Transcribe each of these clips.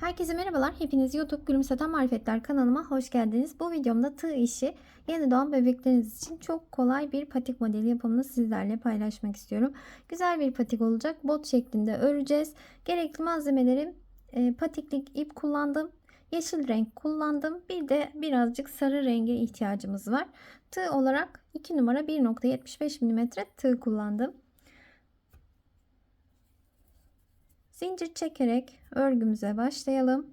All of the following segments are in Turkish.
Herkese merhabalar. Hepiniz YouTube Gülümseten Marifetler kanalıma hoş geldiniz. Bu videomda tığ işi yeni doğan bebekleriniz için çok kolay bir patik modeli yapımını sizlerle paylaşmak istiyorum. Güzel bir patik olacak. Bot şeklinde öreceğiz. Gerekli malzemelerim e, patiklik ip kullandım. Yeşil renk kullandım. Bir de birazcık sarı renge ihtiyacımız var. Tığ olarak 2 numara 1.75 mm tığ kullandım. Zincir çekerek örgümüze başlayalım.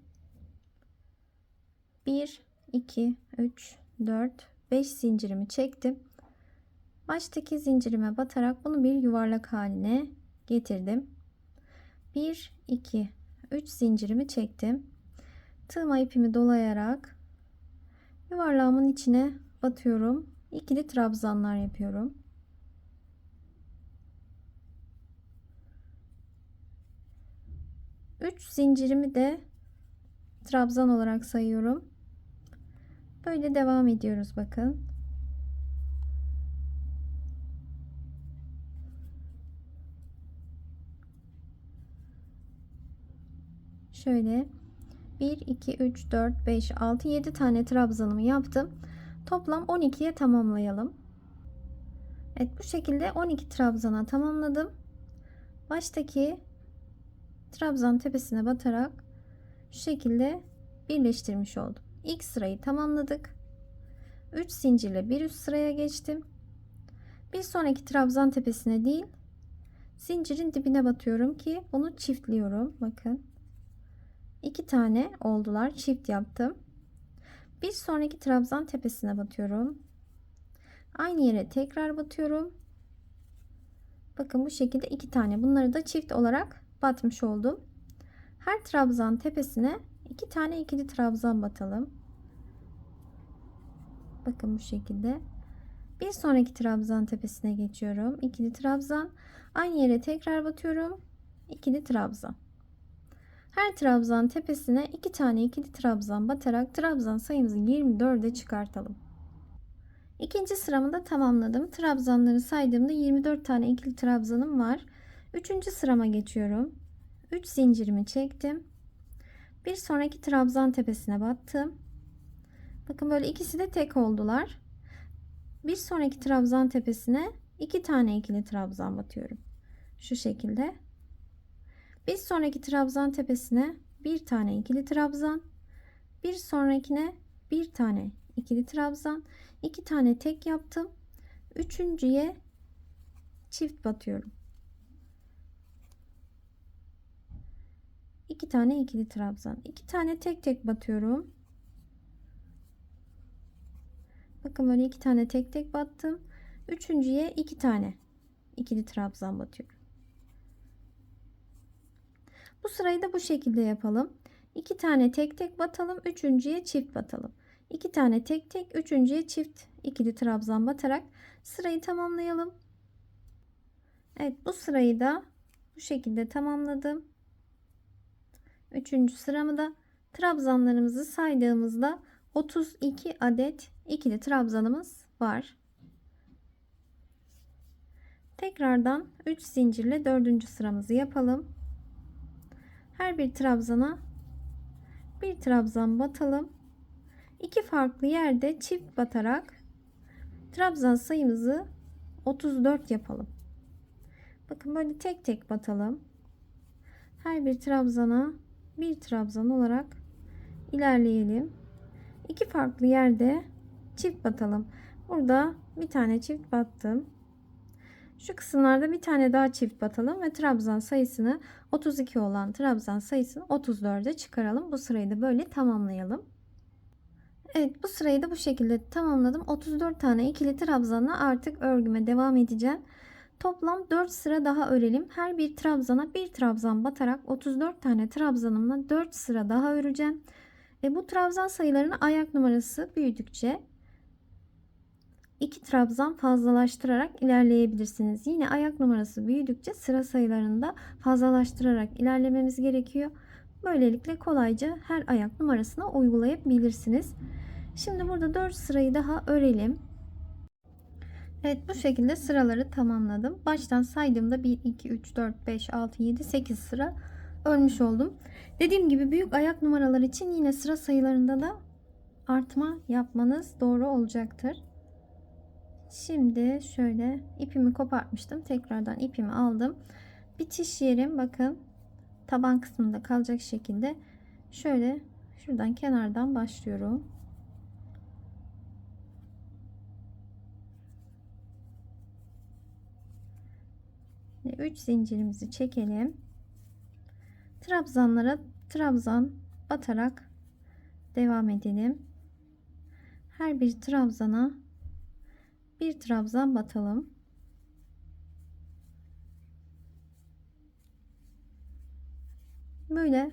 1 2 3 4 5 zincirimi çektim. Baştaki zincirime batarak bunu bir yuvarlak haline getirdim. 1 2 3 zincirimi çektim. Tığma ipimi dolayarak yuvarlağımın içine batıyorum. İkili trabzanlar yapıyorum. 3 zincirimi de trabzan olarak sayıyorum. Böyle devam ediyoruz bakın. Şöyle 1 2 3 4 5 6 7 tane trabzanımı yaptım. Toplam 12'ye tamamlayalım. Evet bu şekilde 12 trabzana tamamladım. Baştaki trabzan tepesine batarak şu şekilde birleştirmiş oldum. İlk sırayı tamamladık. 3 zincirle bir üst sıraya geçtim. Bir sonraki trabzan tepesine değil zincirin dibine batıyorum ki bunu çiftliyorum. Bakın. iki tane oldular. Çift yaptım. Bir sonraki trabzan tepesine batıyorum. Aynı yere tekrar batıyorum. Bakın bu şekilde iki tane. Bunları da çift olarak batmış oldum. Her trabzan tepesine iki tane ikili trabzan batalım. Bakın bu şekilde. Bir sonraki trabzan tepesine geçiyorum. İkili trabzan. Aynı yere tekrar batıyorum. İkili trabzan. Her trabzan tepesine iki tane ikili trabzan batarak trabzan sayımızı 24'e çıkartalım. İkinci sıramı da tamamladım. Trabzanları saydığımda 24 tane ikili trabzanım var. Üçüncü sırama geçiyorum. 3 zincirimi çektim. Bir sonraki trabzan tepesine battım. Bakın böyle ikisi de tek oldular. Bir sonraki trabzan tepesine iki tane ikili trabzan batıyorum. Şu şekilde. Bir sonraki trabzan tepesine bir tane ikili trabzan. Bir sonrakine bir tane ikili trabzan. iki tane tek yaptım. Üçüncüye çift batıyorum. İki tane ikili trabzan. iki tane tek tek batıyorum. Bakın böyle iki tane tek tek battım. Üçüncüye iki tane ikili trabzan batıyorum. Bu sırayı da bu şekilde yapalım. İki tane tek tek batalım. Üçüncüye çift batalım. İki tane tek tek. Üçüncüye çift ikili trabzan batarak sırayı tamamlayalım. Evet bu sırayı da bu şekilde tamamladım. Üçüncü sıramı da trabzanlarımızı saydığımızda 32 adet ikili trabzanımız var. Tekrardan 3 zincirle dördüncü sıramızı yapalım. Her bir trabzana bir trabzan batalım. İki farklı yerde çift batarak trabzan sayımızı 34 yapalım. Bakın böyle tek tek batalım. Her bir trabzana bir trabzan olarak ilerleyelim. İki farklı yerde çift batalım. Burada bir tane çift battım. Şu kısımlarda bir tane daha çift batalım ve trabzan sayısını 32 olan trabzan sayısını 34'e çıkaralım. Bu sırayı da böyle tamamlayalım. Evet bu sırayı da bu şekilde tamamladım. 34 tane ikili trabzanla artık örgüme devam edeceğim. Toplam 4 sıra daha örelim. Her bir trabzana bir trabzan batarak 34 tane trabzanımla 4 sıra daha öreceğim. Ve bu trabzan sayılarının ayak numarası büyüdükçe 2 trabzan fazlalaştırarak ilerleyebilirsiniz. Yine ayak numarası büyüdükçe sıra sayılarını da fazlalaştırarak ilerlememiz gerekiyor. Böylelikle kolayca her ayak numarasına uygulayabilirsiniz. Şimdi burada 4 sırayı daha örelim. Evet bu şekilde sıraları tamamladım. Baştan saydığımda 1, 2, 3, 4, 5, 6, 7, 8 sıra örmüş oldum. Dediğim gibi büyük ayak numaraları için yine sıra sayılarında da artma yapmanız doğru olacaktır. Şimdi şöyle ipimi kopartmıştım. Tekrardan ipimi aldım. Bitiş yerim bakın taban kısmında kalacak şekilde şöyle şuradan kenardan başlıyorum. 3 zincirimizi çekelim. Trabzanlara trabzan batarak devam edelim. Her bir trabzana bir trabzan batalım. Böyle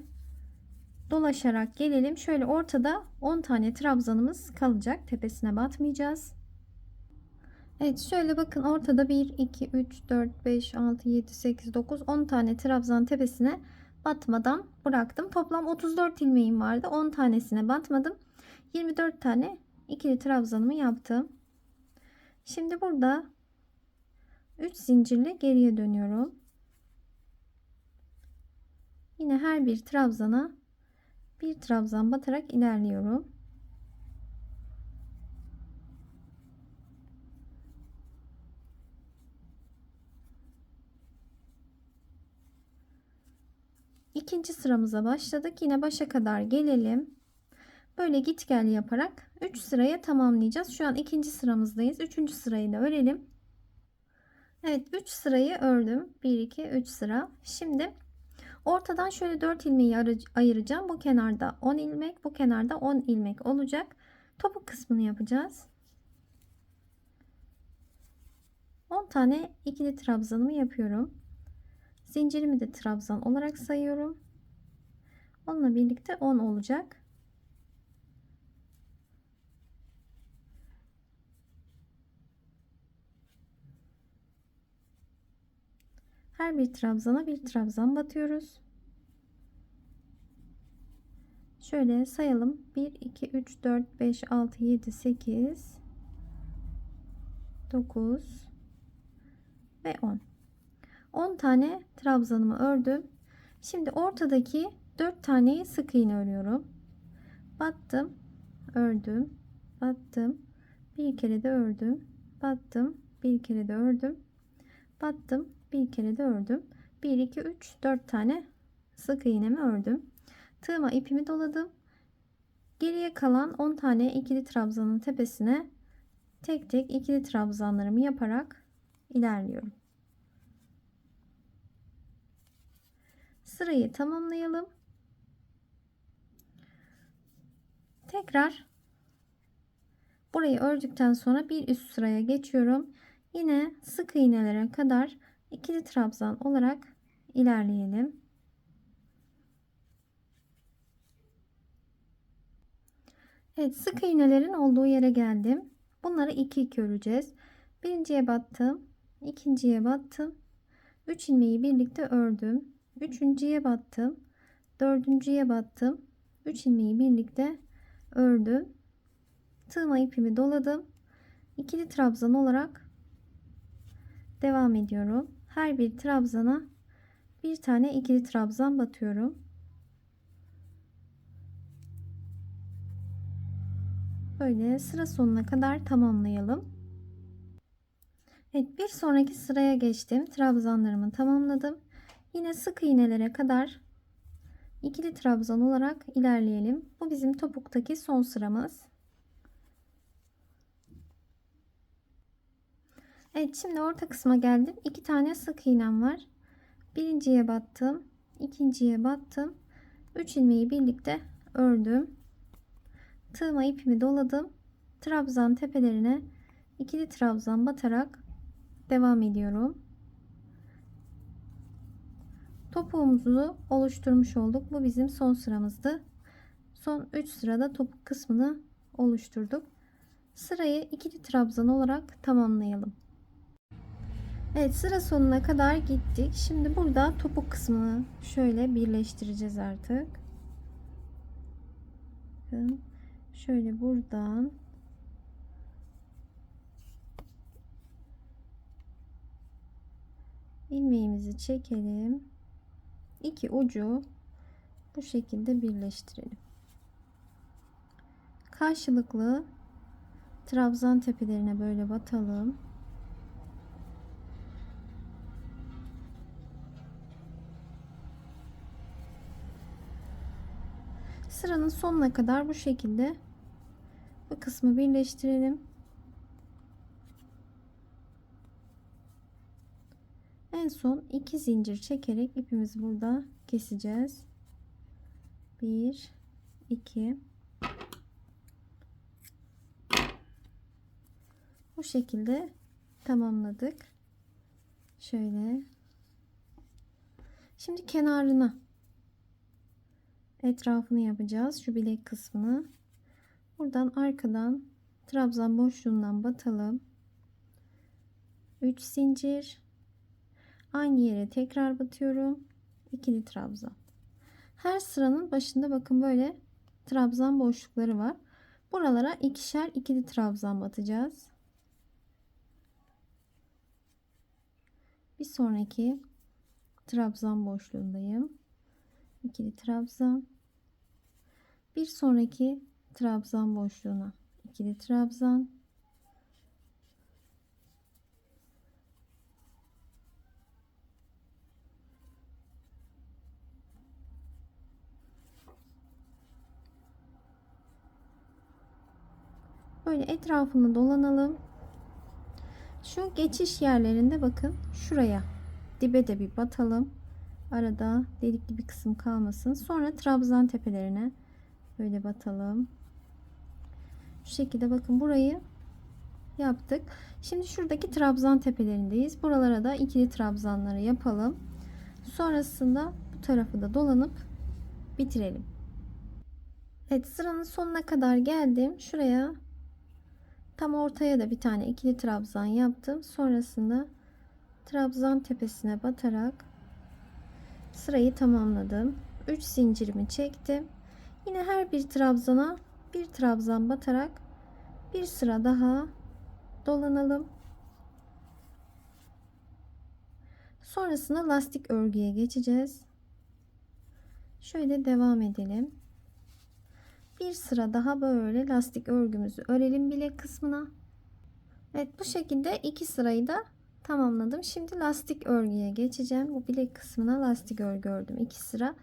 dolaşarak gelelim. Şöyle ortada 10 tane trabzanımız kalacak. Tepesine batmayacağız. Evet şöyle bakın ortada 1, 2, 3, 4, 5, 6, 7, 8, 9, 10 tane trabzan tepesine batmadan bıraktım. Toplam 34 ilmeğim vardı. 10 tanesine batmadım. 24 tane ikili trabzanımı yaptım. Şimdi burada 3 zincirle geriye dönüyorum. Yine her bir trabzana bir trabzan batarak ilerliyorum. İkinci sıramıza başladık. Yine başa kadar gelelim. Böyle git gel yaparak 3 sıraya tamamlayacağız. Şu an ikinci sıramızdayız. Üçüncü sırayı da örelim. Evet 3 sırayı ördüm. 1 2 3 sıra. Şimdi ortadan şöyle 4 ilmeği ayıracağım. Bu kenarda 10 ilmek, bu kenarda 10 ilmek olacak. Topuk kısmını yapacağız. 10 tane ikili trabzanımı yapıyorum. Zincirimi de trabzan olarak sayıyorum. Onunla birlikte 10 olacak. Her bir trabzana bir trabzan batıyoruz. Şöyle sayalım. 1 2 3 4 5 6 7 8 9 ve 10. 10 tane trabzanımı ördüm. Şimdi ortadaki 4 taneyi sık iğne örüyorum. Battım, ördüm, battım, bir kere de ördüm, battım, bir kere de ördüm, battım, bir kere de ördüm. 1 2 3 4 tane sık iğnemi ördüm. Tığıma ipimi doladım. Geriye kalan 10 tane ikili trabzanın tepesine tek tek ikili trabzanlarımı yaparak ilerliyorum. Sırayı tamamlayalım. Tekrar burayı ördükten sonra bir üst sıraya geçiyorum. Yine sık iğnelere kadar ikili trabzan olarak ilerleyelim. Evet sık iğnelerin olduğu yere geldim. Bunları iki iki öreceğiz. Birinciye battım. ikinciye battım. 3 ilmeği birlikte ördüm. Üçüncüye battım. Dördüncüye battım. 3 ilmeği birlikte ördüm. Tığıma ipimi doladım. İkili trabzan olarak devam ediyorum. Her bir trabzana bir tane ikili trabzan batıyorum. Böyle sıra sonuna kadar tamamlayalım. Evet bir sonraki sıraya geçtim. Trabzanlarımı tamamladım. Yine sık iğnelere kadar ikili trabzan olarak ilerleyelim. Bu bizim topuktaki son sıramız. Evet şimdi orta kısma geldim. İki tane sık iğnem var. Birinciye battım. ikinciye battım. Üç ilmeği birlikte ördüm. Tığıma ipimi doladım. Trabzan tepelerine ikili trabzan batarak devam ediyorum. Topuğumuzu oluşturmuş olduk. Bu bizim son sıramızdı. Son 3 sırada topuk kısmını oluşturduk. Sırayı ikili trabzan olarak tamamlayalım. Evet sıra sonuna kadar gittik. Şimdi burada topuk kısmını şöyle birleştireceğiz artık. Şöyle buradan ilmeğimizi çekelim iki ucu bu şekilde birleştirelim. Karşılıklı trabzan tepelerine böyle batalım. Sıranın sonuna kadar bu şekilde bu kısmı birleştirelim. En son iki zincir çekerek ipimizi burada keseceğiz. 1 2 Bu şekilde tamamladık. Şöyle. Şimdi kenarına etrafını yapacağız. Şu bilek kısmını. Buradan arkadan trabzan boşluğundan batalım. 3 zincir. Aynı yere tekrar batıyorum. İkili trabzan. Her sıranın başında bakın böyle trabzan boşlukları var. Buralara ikişer ikili trabzan batacağız. Bir sonraki trabzan boşluğundayım. İkili trabzan. Bir sonraki trabzan boşluğuna ikili trabzan. Böyle etrafını dolanalım. Şu geçiş yerlerinde bakın şuraya dibe de bir batalım. Arada delikli bir kısım kalmasın. Sonra trabzan tepelerine böyle batalım. Şu şekilde bakın burayı yaptık. Şimdi şuradaki trabzan tepelerindeyiz. Buralara da ikili trabzanları yapalım. Sonrasında bu tarafı da dolanıp bitirelim. Evet sıranın sonuna kadar geldim. Şuraya tam ortaya da bir tane ikili trabzan yaptım. Sonrasında trabzan tepesine batarak sırayı tamamladım. 3 zincirimi çektim. Yine her bir trabzana bir trabzan batarak bir sıra daha dolanalım. Sonrasında lastik örgüye geçeceğiz. Şöyle devam edelim. Bir sıra daha böyle lastik örgümüzü örelim bilek kısmına. Evet bu şekilde iki sırayı da tamamladım. Şimdi lastik örgüye geçeceğim. Bu bilek kısmına lastik örgü ördüm. 2 sıra.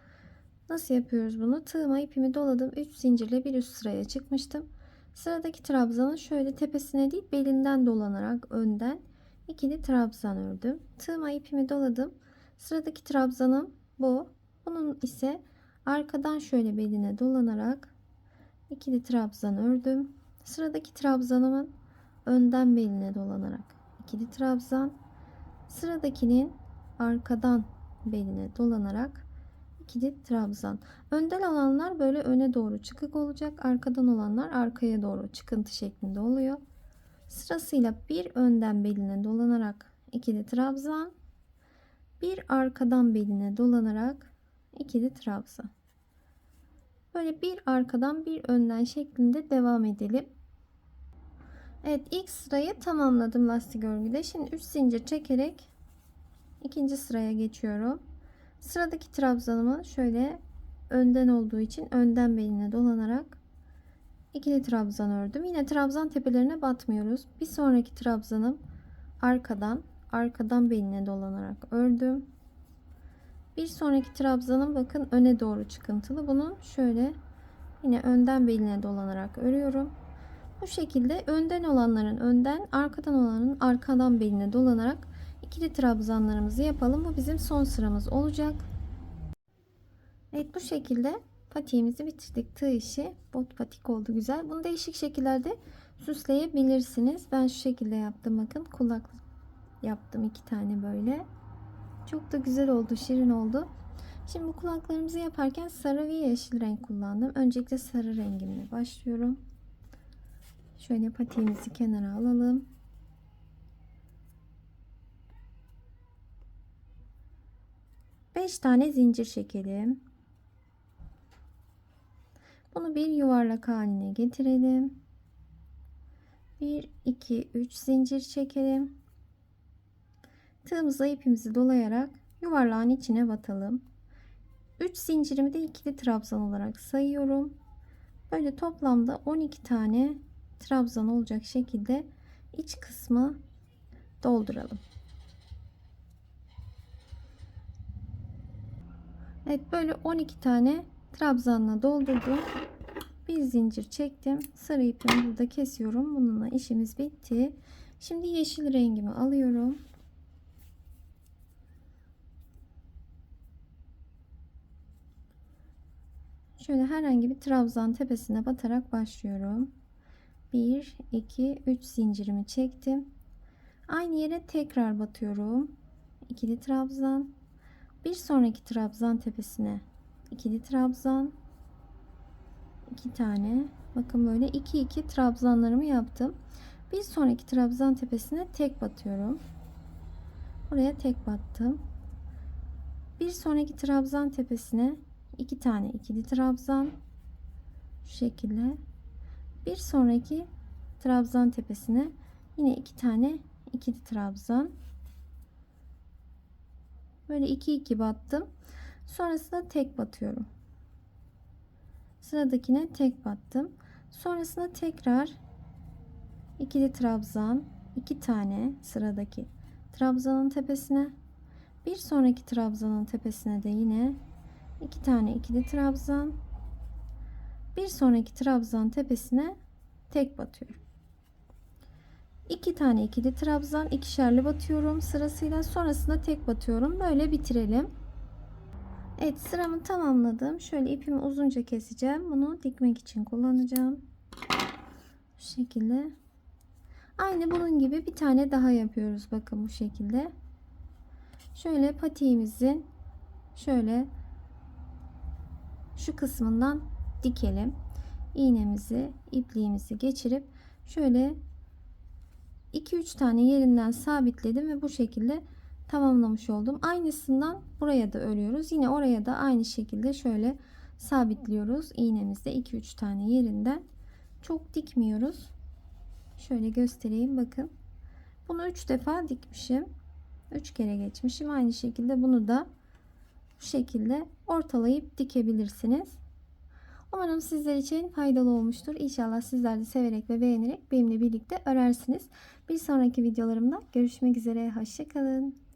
Nasıl yapıyoruz bunu? Tığıma ipimi doladım. 3 zincirle bir üst sıraya çıkmıştım. Sıradaki trabzanın şöyle tepesine değil belinden dolanarak önden ikili trabzan ördüm. Tığıma ipimi doladım. Sıradaki trabzanım bu. Bunun ise arkadan şöyle beline dolanarak ikili trabzan ördüm. Sıradaki trabzanımın önden beline dolanarak ikili trabzan. Sıradakinin arkadan beline dolanarak ikili trabzan. Önden olanlar böyle öne doğru çıkık olacak. Arkadan olanlar arkaya doğru çıkıntı şeklinde oluyor. Sırasıyla bir önden beline dolanarak ikili trabzan. Bir arkadan beline dolanarak ikili trabzan. Böyle bir arkadan bir önden şeklinde devam edelim. Evet ilk sırayı tamamladım lastik örgüde. Şimdi 3 zincir çekerek ikinci sıraya geçiyorum. Sıradaki trabzanımı şöyle önden olduğu için önden beline dolanarak ikili trabzan ördüm. Yine trabzan tepelerine batmıyoruz. Bir sonraki trabzanım arkadan arkadan beline dolanarak ördüm. Bir sonraki trabzanım bakın öne doğru çıkıntılı. Bunu şöyle yine önden beline dolanarak örüyorum. Bu şekilde önden olanların önden, arkadan olanların arkadan beline dolanarak ikili trabzanlarımızı yapalım. Bu bizim son sıramız olacak. Evet bu şekilde patiğimizi bitirdik. Tığ işi bot patik oldu güzel. Bunu değişik şekillerde süsleyebilirsiniz. Ben şu şekilde yaptım. Bakın kulak yaptım iki tane böyle. Çok da güzel oldu. Şirin oldu. Şimdi bu kulaklarımızı yaparken sarı ve yeşil renk kullandım. Öncelikle sarı rengimle başlıyorum. Şöyle patiğimizi kenara alalım. Beş tane zincir çekelim. Bunu bir yuvarlak haline getirelim. 1 2 3 zincir çekelim. Tığımıza ipimizi dolayarak yuvarlağın içine batalım. 3 zincirimi de ikili trabzan olarak sayıyorum. Böyle toplamda 12 tane trabzan olacak şekilde iç kısmı dolduralım. Evet böyle 12 tane trabzanla doldurdum. Bir zincir çektim. Sarı ipimi burada kesiyorum. Bununla işimiz bitti. Şimdi yeşil rengimi alıyorum. Şöyle herhangi bir trabzan tepesine batarak başlıyorum. 1 2 3 zincirimi çektim. Aynı yere tekrar batıyorum. İkili trabzan. Bir sonraki trabzan tepesine ikili trabzan. iki tane. Bakın böyle 2 2 trabzanlarımı yaptım. Bir sonraki trabzan tepesine tek batıyorum. Buraya tek battım. Bir sonraki trabzan tepesine iki tane ikili trabzan. Şu şekilde. Bir sonraki trabzan tepesine yine iki tane ikili trabzan. Böyle iki iki battım. Sonrasında tek batıyorum. Sıradakine tek battım. Sonrasında tekrar ikili trabzan iki tane sıradaki trabzanın tepesine. Bir sonraki trabzanın tepesine de yine iki tane ikili trabzan. Bir sonraki trabzan tepesine tek batıyorum. İki tane ikili trabzan ikişerli batıyorum. Sırasıyla sonrasında tek batıyorum. Böyle bitirelim. Evet sıramı tamamladım. Şöyle ipimi uzunca keseceğim. Bunu dikmek için kullanacağım. Şu şekilde. Aynı bunun gibi bir tane daha yapıyoruz. Bakın bu şekilde. Şöyle patiğimizin şöyle şu kısmından dikelim. İğnemizi, ipliğimizi geçirip şöyle 2-3 tane yerinden sabitledim ve bu şekilde tamamlamış oldum. Aynısından buraya da örüyoruz. Yine oraya da aynı şekilde şöyle sabitliyoruz. İğnemizde 2-3 tane yerinden. Çok dikmiyoruz. Şöyle göstereyim bakın. Bunu 3 defa dikmişim. 3 kere geçmişim. Aynı şekilde bunu da bu şekilde ortalayıp dikebilirsiniz. Umarım sizler için faydalı olmuştur. İnşallah sizler de severek ve beğenerek benimle birlikte örersiniz. Bir sonraki videolarımda görüşmek üzere. Hoşçakalın.